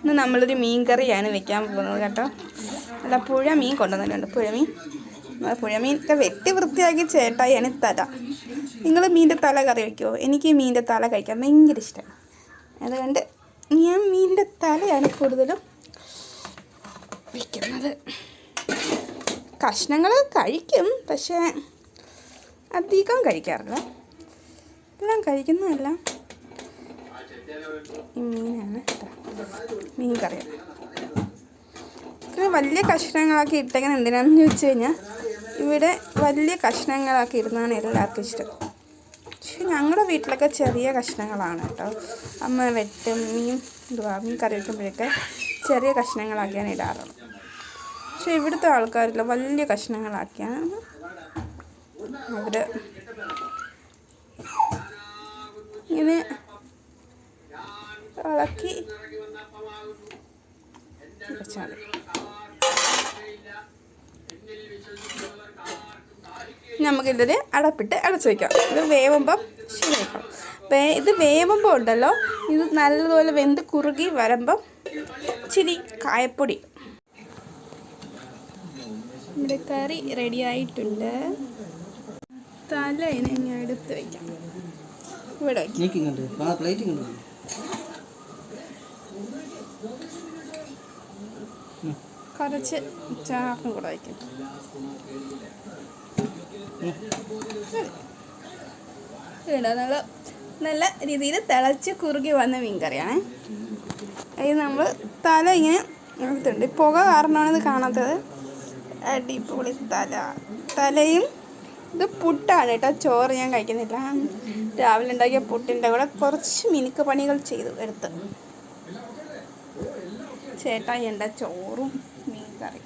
ഇന്ന് നമ്മളൊരു മീൻ കറിയാണ് വെക്കാൻ പോകുന്നത് കേട്ടോ. അല്ല പുഴ മീൻ കൊണ്ടുവന്നിട്ടുണ്ട്. പുഴമീൻ ഒക്കെ വെട്ടി വൃത്തിയാക്കി ചേട്ടായാണ് തല. നിങ്ങൾ മീന്റെ തല കറി വയ്ക്കുമോ എനിക്ക് മീന്റെ തല കഴിക്കാൻ ഭയങ്കര ഇഷ്ടമാണ് അതുകൊണ്ട് ഞാൻ മീനിന്റെ തലയാണ് കൂടുതലും വയ്ക്കുന്നത് കഷ്ണങ്ങൾ കഴിക്കും പക്ഷേ അധികം കഴിക്കാറില്ല. എല്ലാം കഴിക്കുന്നതല്ല. ഈ മീനാണ് കേട്ടോ. മീൻ കറിയാണ് ഇത്ര വലിയ കഷ്ണങ്ങളാക്കി ഇട്ടേക്കുന്നത് എന്തിനാണെന്ന് ചോദിച്ചു കഴിഞ്ഞാൽ ഇവിടെ വലിയ കഷ്ണങ്ങളാക്കി ഇരുന്നാണ് എല്ലാവർക്കും ഇഷ്ടം. പക്ഷെ ഞങ്ങളുടെ വീട്ടിലൊക്കെ ചെറിയ കഷ്ണങ്ങളാണ് കേട്ടോ. അമ്മ വെട്ടും മീൻ എന്തുവാ മീൻ കറി വെക്കുമ്പോഴൊക്കെ ചെറിയ കഷ്ണങ്ങളാക്കിയാണ് ഇടാറുള്ളത് പക്ഷെ ഇവിടുത്തെ ആൾക്കാരില്ല വലിയ കഷ്ണങ്ങളാക്കിയാണ് അവർ ഇങ്ങനെ ഇളക്കി വെച്ചാൽ നമുക്കിതൊരു അടപ്പിട്ട് അടച്ചു വയ്ക്കാം ഇത് വേവുമ്പം ശരിയാക്കാം ഇത് വേവുമ്പോൾ ഉണ്ടല്ലോ. ഇത് നല്ലതുപോലെ വെന്ത് കുറുകി വരുമ്പം ഇച്ചിരി കായപ്പൊടി. നമ്മുടെ കറി റെഡി ആയിട്ടുണ്ട്. തല ഇനി എടുത്ത് വയ്ക്കാം ഇവിടെ കുറച്ച് ചാക്കും കൂടെ വയ്ക്കും. ഇവിടെ നല്ല രീതിയിൽ തിളച്ച് കുറുകി വന്ന മീൻ കറിയാണ് ഇത് നമ്മൾ തല ഇങ്ങനെ എടുത്തിട്ടുണ്ട്. പുക കാരണമാണ് ഇത് കാണാത്തത്. അടിപൊളി തല. തലയും ഇത് പുട്ടാണ് കേട്ടോ. ചോറ് ഞാൻ കഴിക്കുന്നില്ല. രാവിലെ ഉണ്ടാക്കിയ പുട്ടിന്റെ കൂടെ കുറച്ച് മിനുക്ക് പണികൾ ചെയ്തു എടുത്ത്. ചേട്ടാ എന്റെ ചോറും മീൻ കറി